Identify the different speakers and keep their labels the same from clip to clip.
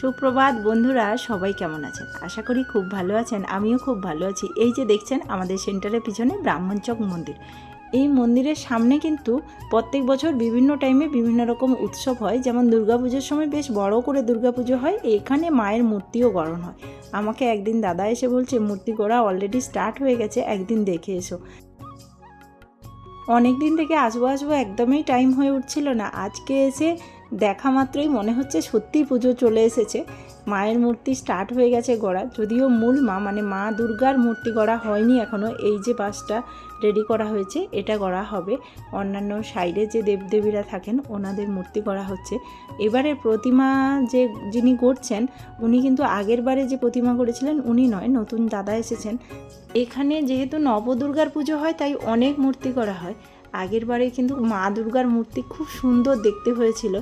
Speaker 1: সুপ্রভাত বন্ধুরা, সবাই কেমন আছেন? আশা করি খুব ভালো আছেন, আমিও খুব ভালো আছি। এই যে দেখছেন, আমাদের সেন্টারের পিছনে ব্রাহ্মণচক মন্দির। এই মন্দিরের সামনে কিন্তু প্রত্যেক বছর বিভিন্ন টাইমে বিভিন্ন রকম উৎসব হয়। যেমন দুর্গাপুজোর সময় বেশ বড় করে দুর্গাপুজো হয়, এখানে মায়ের মূর্তিও গড়ন হয়। আমাকে একদিন দাদা এসে বলছে, মূর্তি গড়া অলরেডি স্টার্ট হয়ে গেছে, একদিন দেখে এসো। অনেক দিন থেকে আসব আসব একদমই টাইম হয়ে উঠছিল না। আজকে এসে দেখা মাত্রই মনে হচ্ছে সত্যি পুজো চলে এসেছে। মায়ের মূর্তি স্টার্ট হয়ে গেছে গড়া। যদিও মূল মা মানে মা দুর্গার মূর্তি গড়া হয়নি এখনও এই যে বাসটা রেডি করা হয়েছে, এটা গড়া হবে। অন্যান্য সাইডে যে দেবদেবীরা থাকেন, ওনাদের মূর্তি গড়া হচ্ছে। এবারে প্রতিমা যে যিনি গড়ছেন, উনি কিন্তু আগের বারে যে প্রতিমা করেছিলেন উনি নয়, নতুন দাদা এসেছেন। এখানে যেহেতু নবদুর্গার পুজো হয়, তাই অনেক মূর্তি করা হয়। আগের বারে কিন্তু মা দুর্গার মূর্তি খুব সুন্দর দেখতে হয়েছিল।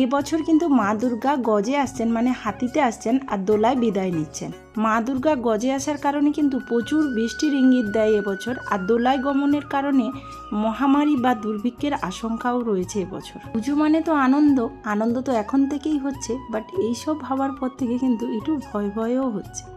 Speaker 1: এই বছর কিন্তু মা দুর্গা গজে আসছেন মানে হাতিতে আসছেন আর দোলায় বিদায় নিচ্ছেন। মা দুর্গা গজে আসার কারণে কিন্তু প্রচুর বৃষ্টির ইঙ্গিত দেয় এবছর আর দোলায় গমনের কারণে মহামারী বা দুর্ভিক্ষের আশঙ্কাও রয়েছে এবছর পুজো মানে তো আনন্দ আনন্দ তো এখন থেকেই হচ্ছে বাট এইসব ভাবার পর থেকে কিন্তু একটু ভয় ভয়ও হচ্ছে।